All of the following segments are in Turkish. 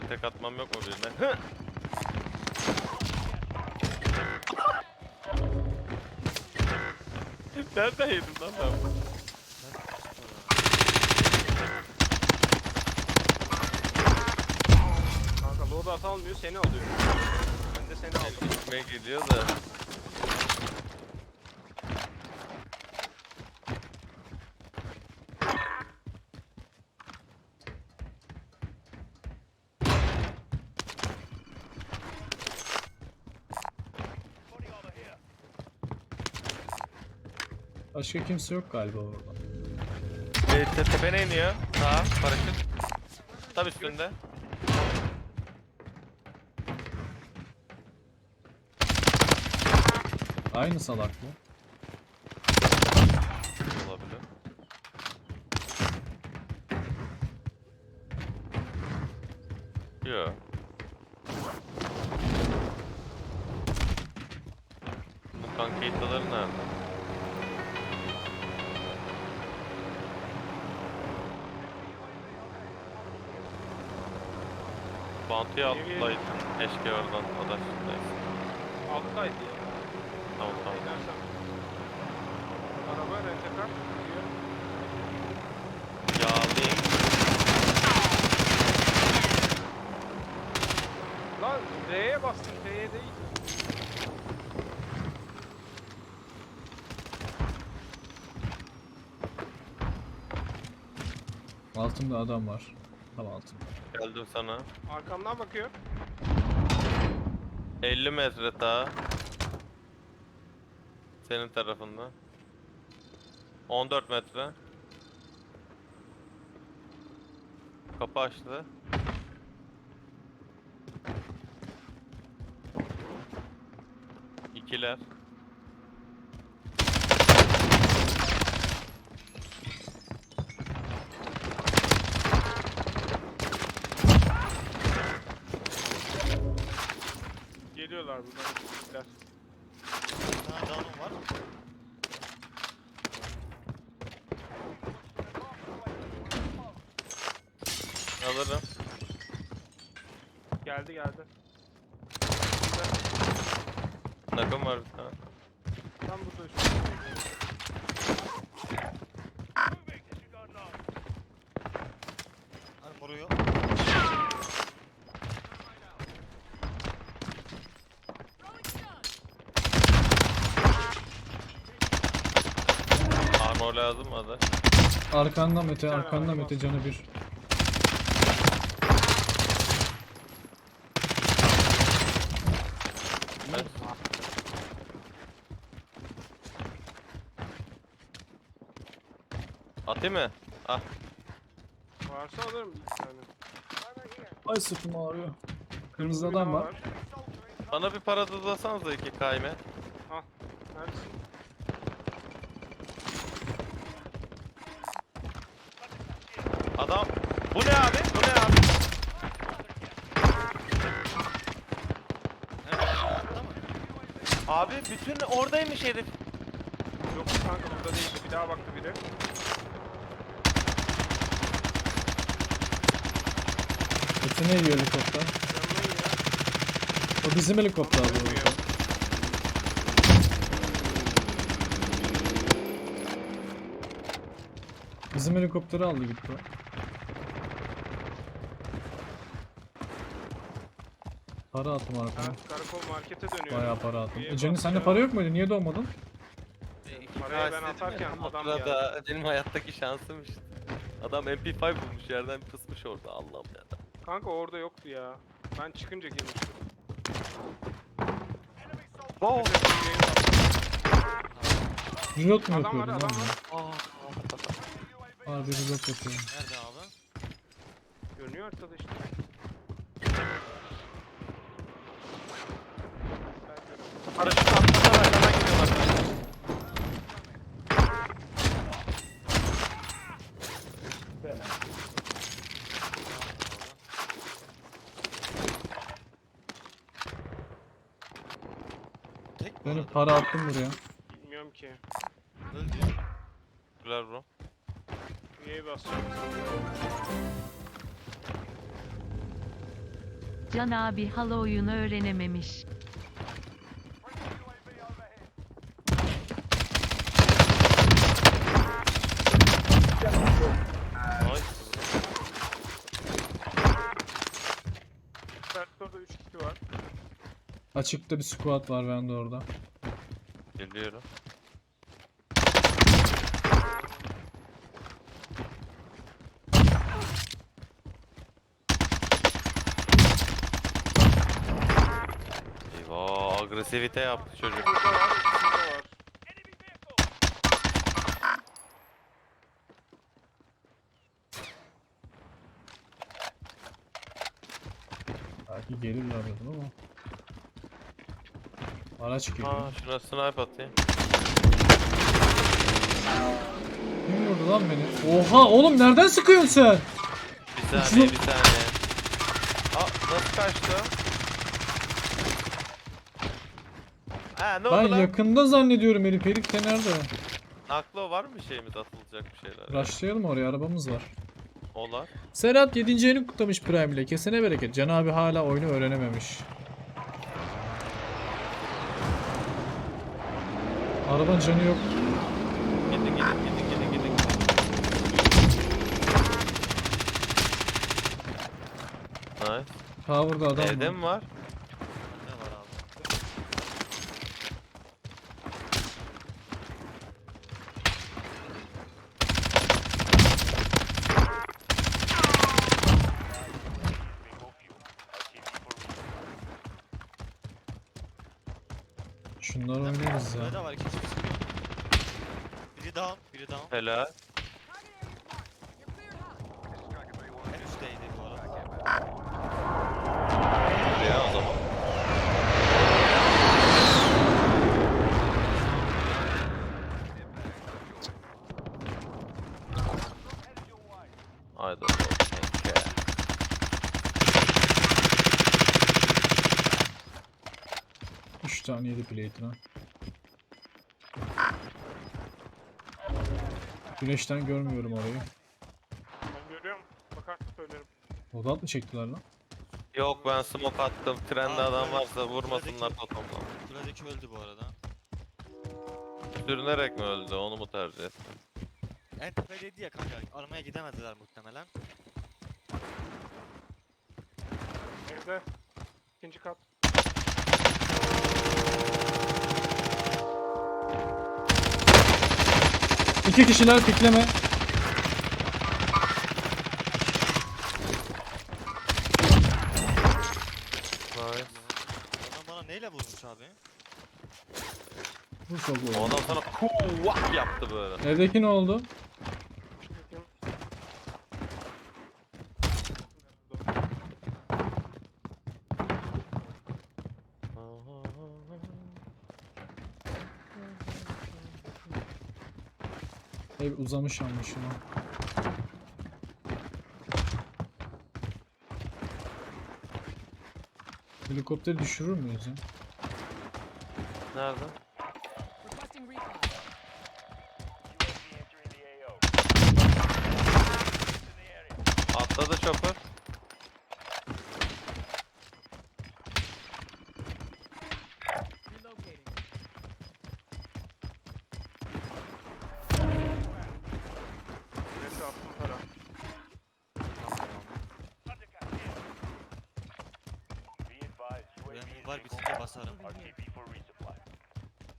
tane tek atmam yok mu birine? Nereden yedim lan ben bunu? Kanka loadout almıyor seni alıyor. Ben de seni aldım. İçime geliyor da. Başka kimse yok galiba orada. E, te tepene iniyor. Sağ, paraşüt. Tam üstünde. Aynı salak mı? Bounty'yi atlaydın. Keşke oradan adaşlıktayız. Alttaydı ya. Tamam tamam. Gidersem. Araba rentekar. Yağlayayım. Lan R'ye bastım T'ye değil. Altımda adam var. Tam altımda. Geldim sana. Arkamdan bakıyor. 50 metre daha. Senin tarafında. 14 metre. Kapı açtı. İkiler. Geliyorlar buradan. Gittiler. Ha adamım var. Alırım. Geldi geldi. Nakım var bir tane. Tam burada şu. Hani vuruyor. Armor lazım da? Arkanda Mete, arkanda Mete canı bir. Evet. Atayım mı? Ah. Varsa alırım bir tane. Ay sırtım ağrıyor. Kırmızı adam var. Bana bir para dızlasanıza iki kayme. Abi bütün oradaymış herif. Yok kanka burada değildi. Bir daha baktı biri. Mete ne yiyor helikopter? O bizim helikopter arada. Bizim helikopteri aldı gitti. o. Para attım arkama. karakol markete dönüyor. Bayağı para attım. Üye E Cengiz sende para yok muydu? Niye doğmadın? Parayı ben atarken adam geldi. Burada benim hayattaki şansım işte. Adam MP5 bulmuş yerden kısmış orada Allah'ım ya. Kanka orada yoktu ya. Ben çıkınca girmiştim. Wow. Reload mu Adam var yapıyordun adam lan? var. Harbi reload yapıyorum. Nerede abi? Görünüyor haritada işte. Paraşüt atladılar arkadan geliyorlar. Tek mi orada? para attım buraya. Bilmiyorum ki. Öldü. Güler bro. Üyeyi basacağım. Can abi hala oyunu öğrenememiş. Açıkta bir squad var bende orada. Geliyorum. Eyvah agresivite yaptı çocuk. Burada var, ikisinde var. Belki gelirler dedim ama. Araç geliyor. Aa şuna snipe atayım. Kim vurdu lan beni? Oha oğlum nereden sıkıyorsun sen? Bir saniye bir saniye. Aa nasıl kaçtı? Ha ne Ben oldu lan? yakında zannediyorum herif. Herif de nerede? Aklı var mı şeyimiz atılacak bir şeyler? Rushlayalım oraya arabamız var. Olar. Serhat 7. ayını kutlamış Prime ile. Kesene bereket. Can abi hala oyunu öğrenememiş. Arabanın canı yok. Gidin gidin gidin gidin gidin. Nice. Tower'da adam Evde var. mi var? Ne var abi? Şunlar oynarız ya. Burada var iki kişi sıkıyor. Biri down, biri down. Helal. En üstteydi bu arada. Ya o zaman. Bakalım. Peki. Üç tane yedi plate'ine. Güneşten görmüyorum orayı. Ben görüyorum. Bakar söylerim. Odat mı çektiler lan? Yok ben smoke attım. Trende Aa, adam varsa vurmasınlar totomla. Buradaki öldü bu arada. Sürünerek mi öldü? Onu mu tercih ettin? En tepedeydi ya kanka. Aramaya gidemediler muhtemelen. Evde. İkinci kat. İki kişiler pikleme. Nice. Adam bana neyle vurmuş abi? Bu çok O adam sana yaptı böyle. Evdeki ne oldu? Uzamış anlaşılan. Helikopteri düşürür müyüz ya? Nerede?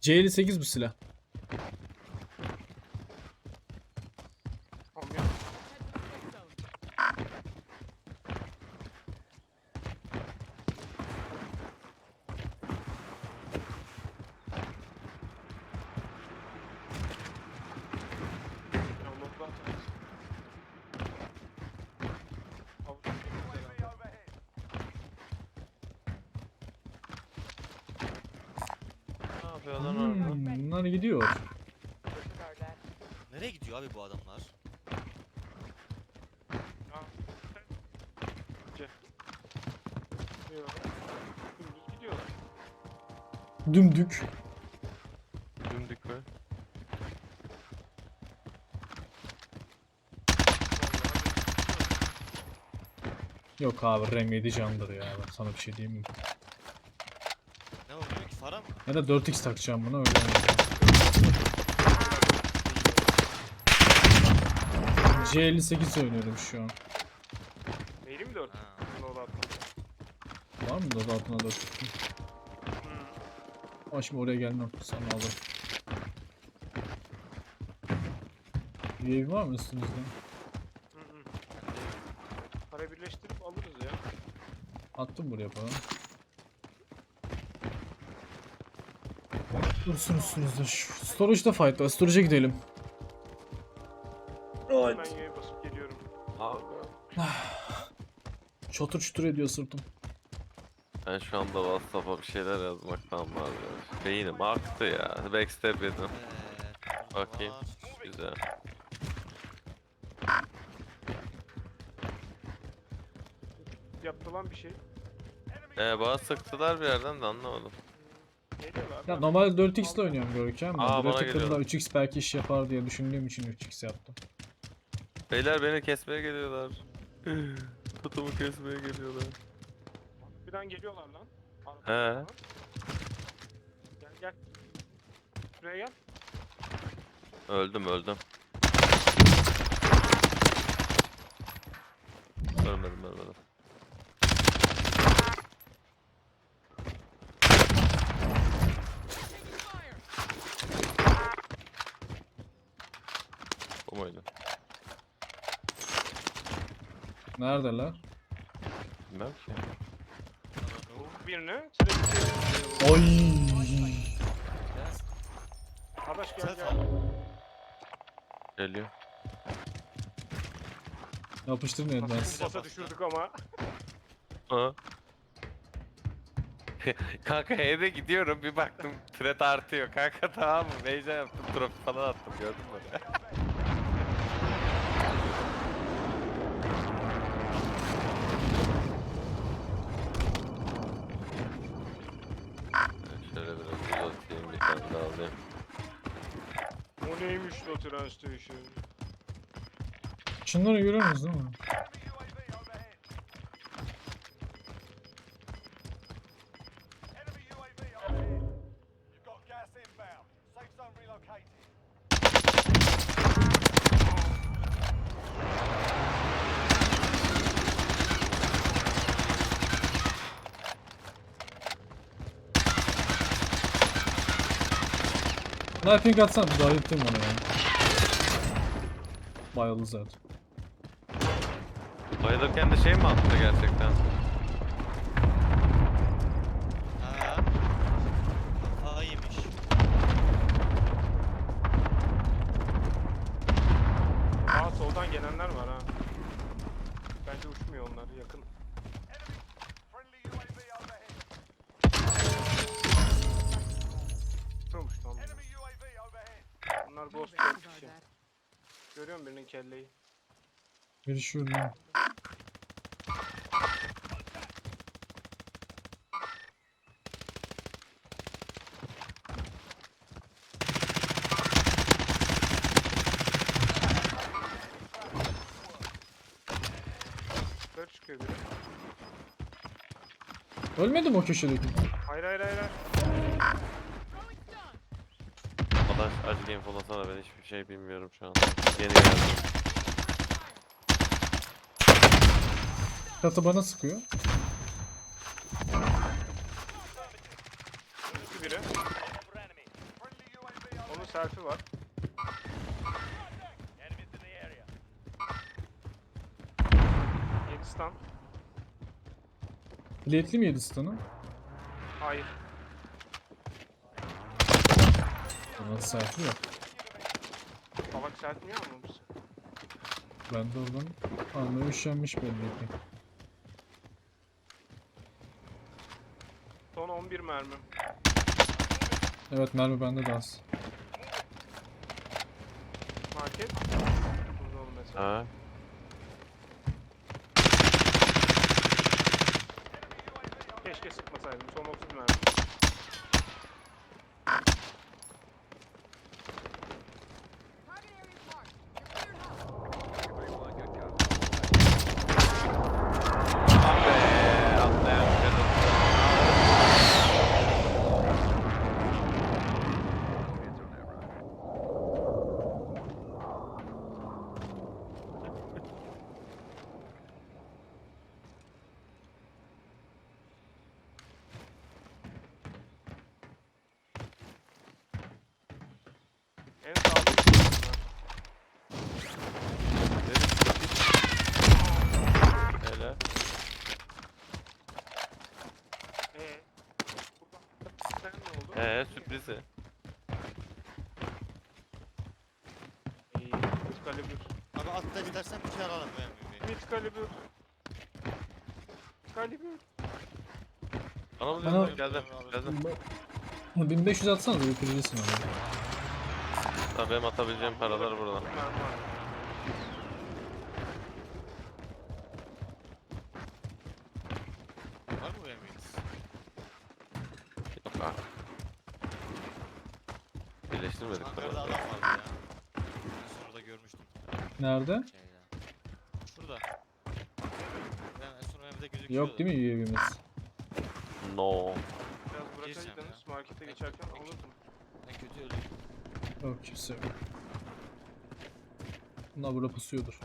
C58 bu silah. Lan orada. Hmm, bunlar gidiyor. Nereye gidiyor abi bu adamlar? Yok. Dümdüz gidiyorlar. Dümdük. Dümdük mü? Yok abi Rem 7 candır ya. Ben sana bir şey diyeyim mi? Fara mı? Ya da 4x takacağım buna öyle oynayacağım. C58 oynuyorum şu an. Neyli mi 4? Ha. Bunu da atma. Var mı da altına 4 Hmm. Ama şimdi oraya gelmem. Sana alırım. UAV var mı üstünüzde? Hı hı. Para birleştirip alırız ya. Attım buraya para. Dursun üstünüzde. Storage'da fight var. Storage'a gidelim. Ben Y'ye basıp geliyorum. Abi. Çatır çutur ediyor sırtım. Ben şu anda WhatsApp'a bir şeyler yazmaktan vazgeçtim. Beynim aktı ya. Backstep yedim. Bakayım. var. Güzel. Yaptı lan bir şey. Ee bana sıktılar bir yerden de anlamadım. Ya normalde 4x ile oynuyorum Görkem. Aa, bana geliyor. 3x belki iş yapar diye düşündüğüm için 3x yaptım. Beyler beni kesmeye geliyorlar. Tutumu kesmeye geliyorlar. Birden geliyorlar lan. He. Arkadan. Gel gel. Şuraya gel. Öldüm öldüm. Ölmedim ölmedim. Bu muydu? Neredeler? Bilmem ki. Vur birini. Sürekli Oy. Arkadaş gel gel. Geliyor. Yapıştırın Nasıl Edmez. basa düşürdük ama. Ha. Kanka evde gidiyorum bir baktım threat artıyor kanka tamam mı? Heyecan yaptım trafik falan attım gördün mü? 3 tren station. Şunları görüyorsunuz değil mi? Knifing atsam daha yuttum onu ya. Bayıldı zaten. Bayılırken de şey mi attı gerçekten? Ha. Kafa yemiş. Aa soldan gelenler var ha. Bence uçmuyor onlar yakın. Uçuyormuş lan bunlar. Bunlar ghost dört Disregard kişi. that. Görüyorum birinin kelleyi. Biri şurada. Yukarı çıkıyor biri. Ölmedi mi o köşedeki? Hayır hayır hayır. hayır. Arkadaş acil infolasana ben hiçbir şey bilmiyorum şu an. Yeni geldim. Katı bana sıkıyor. Üstü biri. Onun selfie var. Yedistan. Biletli mi yedi stun'ı? Hayır. Bana selfie yok. Salak selfie mi almamış? Ben de oradan üşenmiş belli ki. Son 11 mermi. Evet mermi bende de az. Market. Burada oğlum mesela. Ha. Keşke sıkmasaydım. Son 30 mermi. En sağda Hele. Eee? Buradan sen ne oldu? Ee sürprizi. Kalibür. Abi atla istersen bir şey alalım bu. Mid kalibür. Kalibür. Bana mı Bana- diyorsun? Geldim. Geldim. 1500 atsanız bir pirilisin abi. Tabii benim atabileceğim paralar burada. Var. Mı emmiyiz? Yok abi. Birleştirmedik Ankara'da paraları. adam vardı ya. Ben son orada görmüştüm. Nerede? Şeyde. Şurada. Ben en son gözüküyordu. Yok değil mi UAV'miz? No. Biraz Gireceğim bırakaydınız markete geçerken alırdım. En kötü öldüm. Yok kimse yok. Bunlar burada pusuyordur.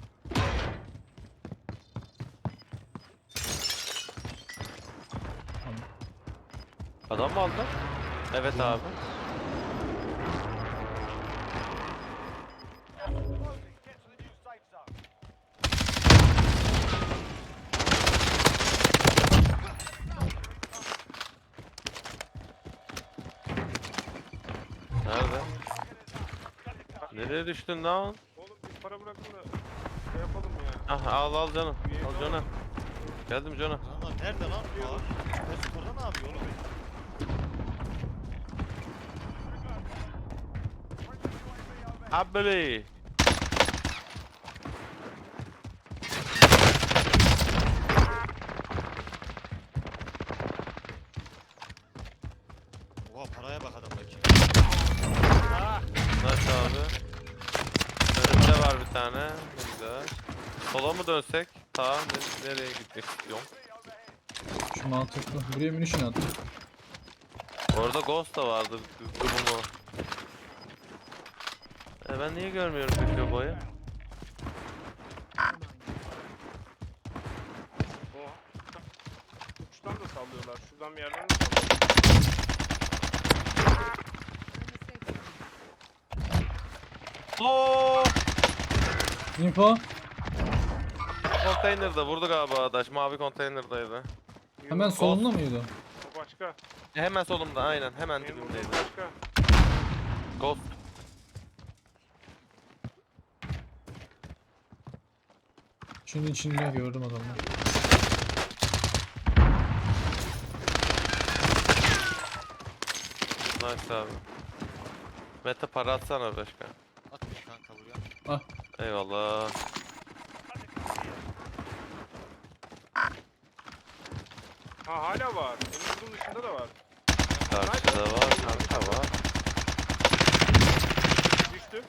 Adam mı aldın? Evet abi. Nerede? Nereye düştün lan? Oğlum bir para bırakın da şey yapalım ya. Ah al al canım. Al Jonah. Geldim Jonah. Adamlar nerede lan? Aa, Ben sporda ne yapıyor oğlum? Abeli. Oha paraya bak adamdaki. Nasıl abi? Önümde var bir tane. Ne güzel. Sola mı dönsek? Tamam. Ne- nereye gitmek istiyorum? Şu mantıklı. Buraya munition at. Orada Ghost da vardı. Durumu. E ben niye görmüyorum peki o boyu? Oha. Uçtan da sallıyorlar. Şuradan bir yerden de sallıyorlar. Oo! Info. Konteynerda vurdu galiba adaş. Mavi konteynerdaydı. Hemen solunda mıydı? O başka. Hemen solumda aynen. Hemen Benim dibimdeydi. başka. Ghost. Şimdi içinde gördüm adamı. Nice abi. Mete para atsana başka. Atmış kanka buraya. Eyvallah. Ha hala var. Benim vurduğum dışında da var. Karşıda var, kanka var. Düştü.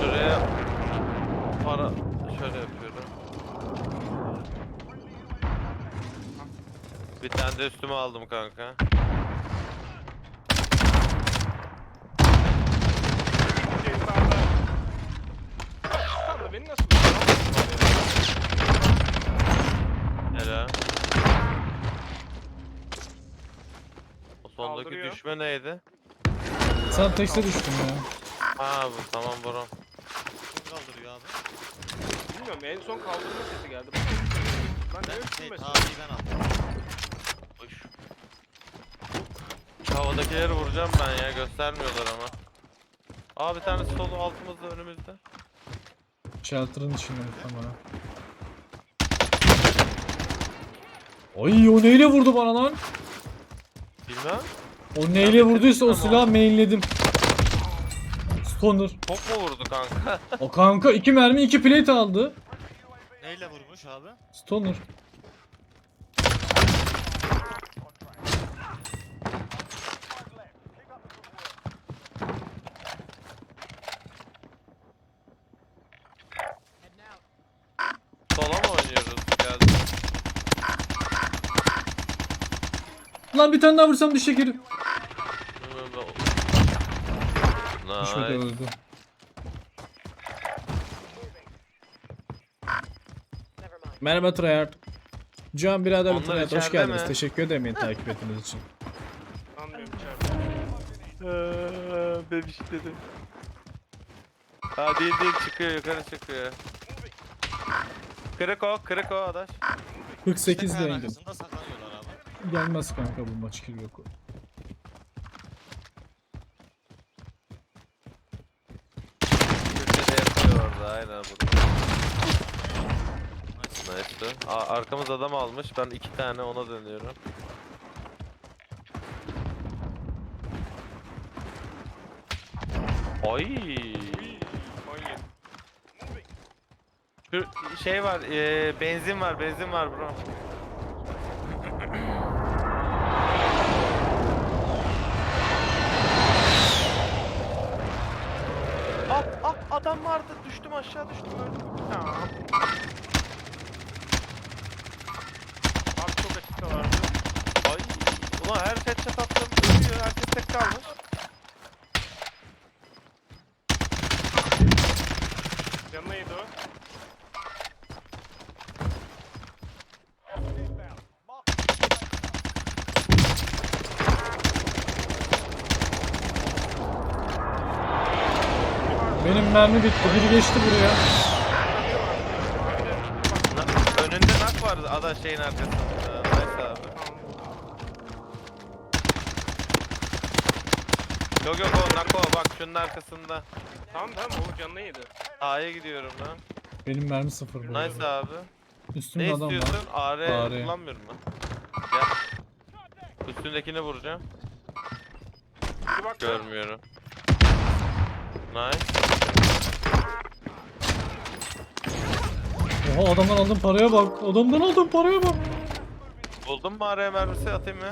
Şuraya para şöyle yapıyorum. Bir tane de üstüme aldım kanka. Beni nasıl vurdun? Hele. O sondaki Kaldırıyor. düşme neydi? Sen tekste düştün ya. Ha bu tamam bro. Kim kaldırıyor abi? Bilmiyorum en son kaldırma sesi geldi. Lan ne Ben öptün şey mesela? tabiyi ben aldım. Uş. Havadakileri vuracağım ben ya göstermiyorlar ama. Aa bir tanesi solu altımızda önümüzde. Shelter'ın içinde muhtemelen. Ay o neyle vurdu bana lan? Bilmem. O neyle vurduysa o silahı mainledim. Stoner. Top mu vurdu kanka? O kanka iki mermi iki plate aldı. Neyle vurmuş abi? Stoner. Sola mı oynuyoruz? Geldi. Lan bir tane daha vursam düşecek herif. Düşmedi Nice. öldü. Merhaba Treyarch. Can birader Onlar Treyarch hoş içeride geldiniz. mi? Teşekkür ederim beni takip ettiğiniz için. Sanmıyorum içeride. Eee, bebiş dedim. Ha değil değil çıkıyor yukarı çıkıyor. Kırık o kırık o adaş. 48 İşte kayanın liraydım. arkasında saklanıyorlar abi. Gelmez kanka bu maç kill yok. Köşede yatıyor orada. Aa, arkamız adam almış ben iki tane ona dönüyorum. Ay. 17. Şu şey var, eee, benzin var, benzin var bro. At, at, adam vardı, düştüm aşağı düştüm öldüm. Tamam. Abi çok açıkta vardı. Ay, ulan her headshot attım, ölüyor, herkes tek kalmış. Yanına yedi o. Benim mermi bitti. Biri geçti buraya. Önünde nak vardı, ada şeyin arkasında. Nice abi. Yok yok o nak o, bak şunun arkasında. Tamam tamam o canına yedi. A'ya gidiyorum lan. Benim mermi sıfır bu. arada. Nice abi. Üstümde Ne adam var. istiyorsun? AR, AR. kullanmıyorum ben. Gel. Üstündekini vuracağım. Bak. Görmüyorum. Nice. Oha adamdan aldığım paraya bak. Adamdan aldığım paraya bak. Buldun mu AR mermisi atayım mı?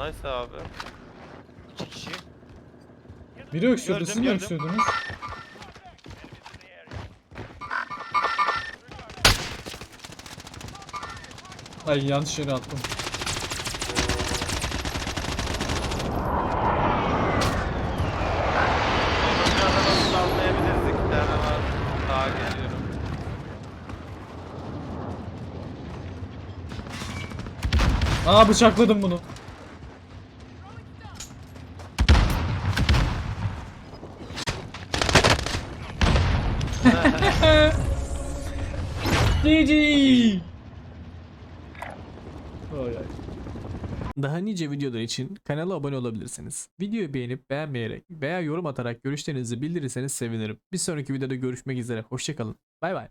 Nice abi. İki kişi. Biri öksürdü. Gördüm, Siz mi gördüm. öksürdünüz? Ay yanlış yere attım. Bir adamı sallayabiliriz. İki tane var. Sağa geliyorum. Aa bıçakladım bunu. GG. Daha nice videolar için kanala abone olabilirsiniz. Videoyu beğenip beğenmeyerek veya yorum atarak görüşlerinizi bildirirseniz sevinirim. Bir sonraki videoda görüşmek üzere. Hoşçakalın. Bay bay.